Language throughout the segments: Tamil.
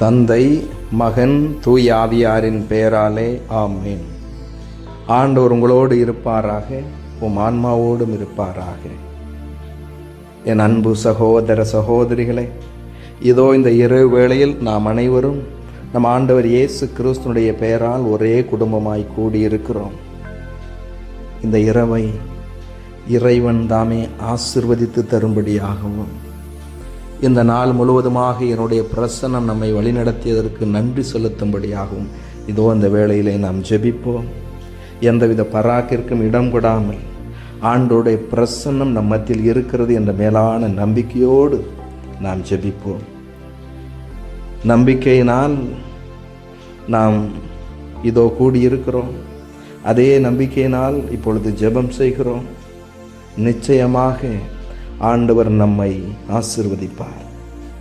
தந்தை மகன் தூய் ஆவியாரின் பெயராலே ஆமேன். ஆண்டவர் உங்களோடு இருப்பாராக உம் ஆன்மாவோடும் இருப்பாராக. என் அன்பு சகோதர சகோதரிகளே இதோ இந்த இரவு வேளையில் நாம் அனைவரும் நம் ஆண்டவர் இயேசு கிறிஸ்துனுடைய பெயரால் ஒரே குடும்பமாய் கூடியிருக்கிறோம். இந்த இரவை இறைவன் தாமே ஆசிர்வதித்து தரும்படியாகவும் இந்த நாள் முழுவதுமாக என்னுடைய பிரசன்னம் நம்மை வழிநடத்தியதற்கு நன்றி செலுத்தும்படியாகவும் இதோ இந்த வேளையிலே நாம் ஜெபிப்போம். எந்தவித பராக்கிற்கும் இடம் கொடாமல் ஆண்டோடைய பிரசன்னம் நம் மத்தியில் இருக்கிறது என்ற மேலான நம்பிக்கையோடு நாம் ஜெபிப்போம். நம்பிக்கையினால் நாம் இதோ கூடியிருக்கிறோம். அதே நம்பிக்கையினால் இப்பொழுது ஜெபம் செய்கிறோம். நிச்சயமாக ஆண்டவர் நம்மை ஆசிர்வதிப்பார்.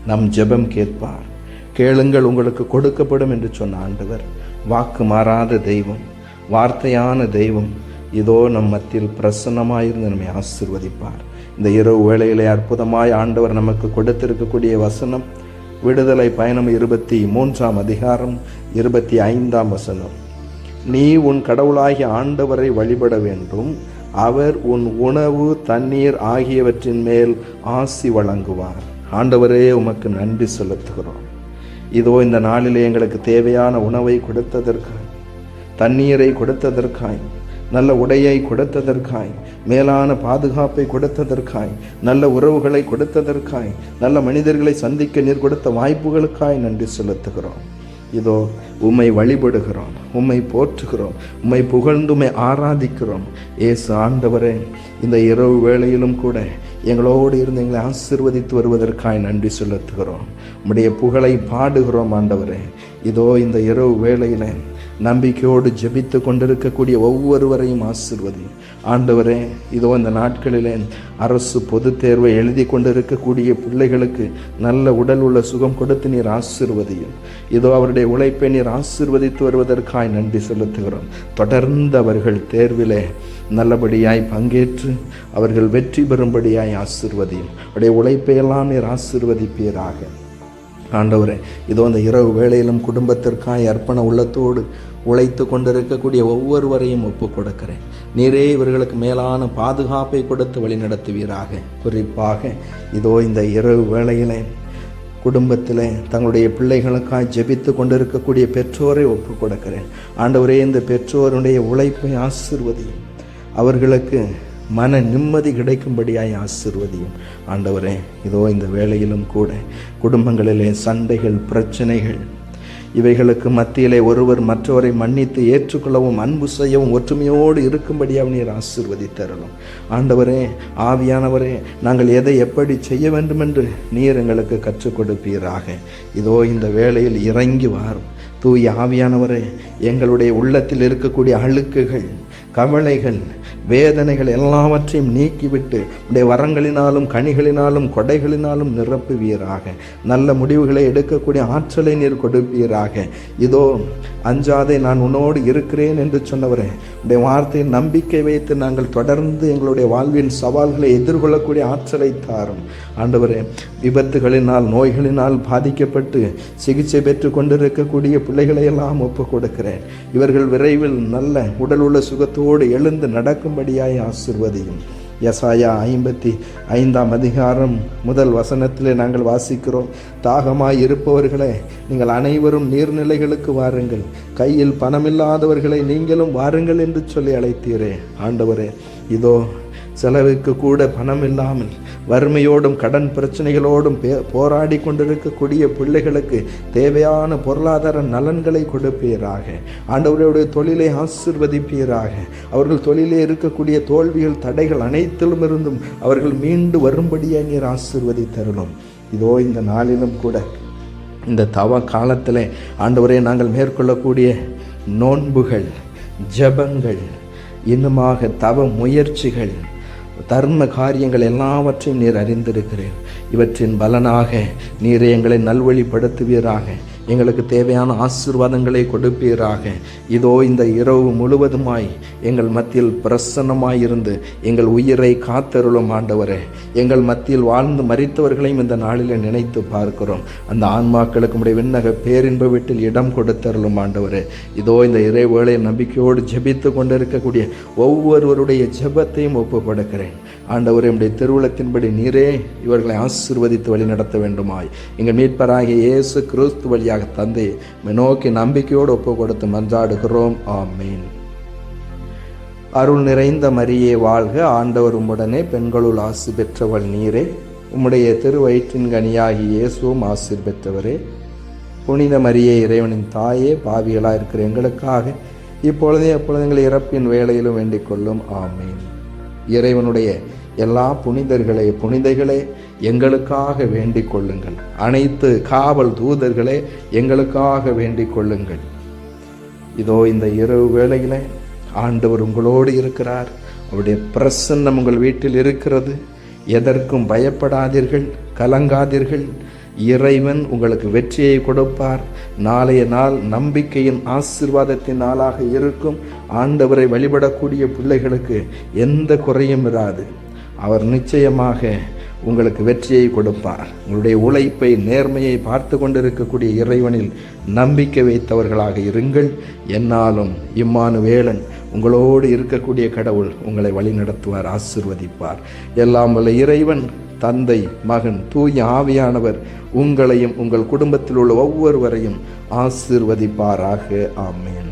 நம் ஜெபம் கேட்பார். கேளுங்கள் உங்களுக்கு கொடுக்கப்படும் என்று சொன்ன ஆண்டவர் வாக்கு மாறாத தெய்வம் வார்த்தையான தெய்வம் இதோ நம் மத்தியில் பிரசன்னமாயிருந்து நம்மை ஆசிர்வதிப்பார். இந்த இரவு வேளையிலே அற்புதமாய் ஆண்டவர் நமக்கு கொடுத்திருக்கக்கூடிய வசனம் விடுதலை பயணம் இருபத்தி மூன்றாம் அதிகாரம் இருபத்தி ஐந்தாம் வசனம். நீ உன் கடவுளாகிய ஆண்டவரை வழிபட வேண்டும் அவர் உன் உணவு தண்ணீர் ஆகியவற்றின் மேல் ஆசி வழங்குவார். ஆண்டவரே உமக்கு நன்றி செலுத்துகிறோம். இதோ இந்த நாளிலே எங்களுக்கு தேவையான உணவை கொடுத்ததற்காய் தண்ணீரை கொடுத்ததற்காய் நல்ல உடையை கொடுத்ததற்காய் மேலான பாதுகாப்பை கொடுத்ததற்காய் நல்ல உறவுகளை கொடுத்ததற்காய் நல்ல மனிதர்களை சந்திக்க நீர் கொடுத்த வாய்ப்புகளுக்காய் நன்றி செலுத்துகிறோம். இதோ உம்மை வழிபடுகிறோம் உம்மை போற்றுகிறோம் உம்மை புகழ்ந்து உம்மை ஆராதிக்கிறோம். ஏசு ஆண்டவரே இந்த இரவு வேளையிலும் கூட எங்களோடு இருந்து எங்களை ஆசிர்வதித்து வருவதற்காய் நன்றி செலுத்துகிறோம். உம்முடைய புகழை பாடுகிறோம் ஆண்டவரே. இதோ இந்த இரவு வேளையில் நம்பிக்கையோடு ஜபித்து கொண்டிருக்கக்கூடிய ஒவ்வொருவரையும் ஆசிர்வதி ஆண்டவரே இதோ இந்த நாட்களிலே அரசு பொதுத் தேர்வை எழுதி கொண்டிருக்கக்கூடிய பிள்ளைகளுக்கு நல்ல உடல் உள்ள சுகம் கொடுத்து நீர் ஆசிர்வதியும். இதோ அவருடைய உழைப்பை நீர் ஆசிர்வதித்து வருவதற்காய் நன்றி செலுத்துகிறோம். தொடர்ந்து அவர்கள் தேர்விலே நல்லபடியாய் பங்கேற்று அவர்கள் வெற்றி பெறும்படியாய் ஆசிர்வதியும். அவருடைய உழைப்பையெல்லாம் நீர் ஆசிர்வதிப்பீராக. ஆண்டவரே இதோ அந்த இரவு வேளையிலும் குடும்பத்திற்காய் அர்ப்பண உள்ளத்தோடு உழைத்து கொண்டிருக்கக்கூடிய ஒவ்வொருவரையும் ஒப்பு கொடுக்கிறேன் நீரே இவர்களுக்கு மேலான பாதுகாப்பை கொடுத்து வழிநடத்துவீராக. குறிப்பாக இதோ இந்த இரவு வேளையிலே குடும்பத்தில் தங்களுடைய பிள்ளைகளுக்காய் ஜெபித்து கொண்டிருக்கக்கூடிய பெற்றோரை ஒப்பு கொடுக்கிறேன் ஆண்டவரே இந்த பெற்றோருடைய உழைப்பை ஆசிர்வதியும். அவர்களுக்கு மன நிம்மதி கிடைக்கும்படியாய் ஆசிர்வதியும். ஆண்டவரே இதோ இந்த வேளையிலும் கூட குடும்பங்களிலே சண்டைகள் பிரச்சனைகள் இவைகளுக்கு மத்தியிலே ஒருவர் மற்றவரை மன்னித்து ஏற்றுக்கொள்ளவும் அன்பு செய்யவும் ஒற்றுமையோடு இருக்கும்படியாக நீர் ஆசிர்வதித்தரணும் ஆண்டவரே ஆவியானவரே நாங்கள் எதை எப்படி செய்ய வேண்டும் என்று நீர் எங்களுக்கு கற்றுக் கொடுப்பீராக. இதோ இந்த வேளையில் இறங்கி வாரும். தூய் ஆவியானவரே எங்களுடைய உள்ளத்தில் இருக்கக்கூடிய அழுக்குகள் கவலைகள் வேதனைகள் எல்லாவற்றையும் நீக்கிவிட்டு உடைய வரங்களினாலும் கனிகளினாலும் கொடைகளினாலும் நிரப்புவீராக. நல்ல முடிவுகளை எடுக்கக்கூடிய ஆற்றலை நீர் கொடுப்பீராக. இதோ அஞ்சாதே நான் உன்னோடு இருக்கிறேன் என்று சொன்னவரே உடைய வார்த்தையை நம்பிக்கை வைத்து நாங்கள் தொடர்ந்து எங்களுடைய வாழ்வின் சவால்களை எதிர்கொள்ளக்கூடிய ஆற்றலை தாரும். ஆண்டவரே விபத்துகளினால் நோய்களினால் பாதிக்கப்பட்டு சிகிச்சை பெற்று கொண்டிருக்கக்கூடிய பிள்ளைகளை எல்லாம் ஒப்புக் கொடுக்கிறேன். இவர்கள் விரைவில் நல்ல உடல் உள்ள சுகத்தோடு எழுந்து நடக்கும்படியாய் ஆசிர்வதியும். யசாயா ஐம்பத்தி ஐந்தாம் அதிகாரம் முதல் வசனத்திலே நாங்கள் வாசிக்கிறோம். தாகமாய் இருப்பவர்களே நீங்கள் அனைவரும் நீர்நிலைகளுக்கு வாருங்கள். கையில் பணமில்லாதவர்களை நீங்களும் வாருங்கள் என்று சொல்லி அழைத்தீரே. ஆண்டவரே இதோ செலவுக்கு கூட பணம் இல்லாமல் வறுமையோடும் கடன் பிரச்சனைகளோடும் போராடி கொண்டிருக்கக்கூடிய பிள்ளைகளுக்கு தேவையான பொருளாதார நலன்களை கொடுப்பீராக. ஆண்டவருடைய தொழிலை ஆசிர்வதிப்பீராக. அவர்கள் தொழிலே இருக்கக்கூடிய தோல்விகள் தடைகள் அனைத்திலும் இருந்தும் அவர்கள் மீண்டு வரும்படியாக நீர் ஆசிர்வதித்தரணும் இதோ இந்த நாளிலும் கூட இந்த தவ காலத்தில் ஆண்டவரே நாங்கள் மேற்கொள்ளக்கூடிய நோன்புகள் ஜபங்கள் இன்னுமாக தவ முயற்சிகள் தர்ம காரியங்கள் எல்லாவற்றையும் நீர் அறிந்திருக்கிறேன். இவற்றின் பலனாக நீர் எங்களை நல்வழிப்படுத்துவீராக. எங்களுக்கு தேவையான ஆசீர்வாதங்களை கொடுப்பீராக. இதோ இந்த இரவு முழுவதுமாய் எங்கள் மத்தியில் பிரசன்னமாய் இருந்து எங்கள் உயிரை காத்தருளும் ஆண்டவரே. எங்கள் மத்தியில் வாழ்ந்து மறித்தவர்களையும் இந்த நாளில் நினைத்து பார்க்கிறோம். அந்த ஆன்மாக்களுக்கு உடைய விண்ணக பேரின்ப வீட்டில் இடம் கொடுத்தருளும் ஆண்டவரே. இதோ இந்த இறைவேளை நம்பிக்கையோடு ஜெபித்து கொண்டிருக்கக்கூடிய ஒவ்வொருவருடைய ஜெபத்தையும் ஒப்பு கொடுக்கிறேன் ஆண்டவர் உடைய திருவுளத்தின்படி நீரே இவர்களை ஆசீர்வதித்து வழி நடத்த வேண்டுமாய். எங்கள் மீட்பராகிய இயேசு கிறிஸ்து வழியாக தந்தை நோக்கி நம்பிக்கையோடு ஒப்பு கொடுத்து மன்றாடுகிறோம். ஆமீன். அருள் நிறைந்த மரியே வாழ்க. ஆண்டவர் உம்முடனே பெண்களுள் ஆசி பெற்றவள் நீரே. உம்முடைய திருவயிற்றின் கனியாகி இயேசுவும் ஆசிர் பெற்றவரே. புனித மரியே இறைவனின் தாயே பாவிகளாக இருக்கிற எங்களுக்காக இப்பொழுதே எப்பொழுது இறப்பின் வேலையிலும் வேண்டிக் கொள்ளும். ஆமீன். இறைவனுடைய எல்லா புனிதர்களே புனிதைகளே எங்களுக்காக வேண்டிக் கொள்ளுங்கள். அனைத்து காவல் தூதர்களே எங்களுக்காக வேண்டிக் கொள்ளுங்கள். இதோ இந்த இரவு வேளையில் ஆண்டவர் உங்களோடு இருக்கிறார். அவருடைய பிரசன்னம் உங்கள் வீட்டில் இருக்கிறது. எதற்கும் பயப்படாதீர்கள் கலங்காதீர்கள். இறைவன் உங்களுக்கு வெற்றியை கொடுப்பார். நாளைய நாள் நம்பிக்கையின் ஆசிர்வாதத்தின் நாளாக இருக்கும். ஆண்டவரை வழிபடக்கூடிய பிள்ளைகளுக்கு எந்த குறையும் இராது. அவர் நிச்சயமாக உங்களுக்கு வெற்றியை கொடுப்பார். உங்களுடைய உழைப்பை நேர்மையை பார்த்து கொண்டிருக்கக்கூடிய இறைவனில் நம்பிக்கை வைத்தவர்களாக இருங்கள். என்னாலும் இம்மானு வேளன் உங்களோடு இருக்கக்கூடிய கடவுள் உங்களை வழிநடத்துவார் ஆசிர்வதிப்பார். எல்லாம் வல்ல இறைவன் தந்தை மகன் தூய ஆவியானவர் உங்களையும் உங்கள் குடும்பத்தில் உள்ள ஒவ்வொருவரையும் ஆசிர்வதிப்பாராக. ஆமேன்.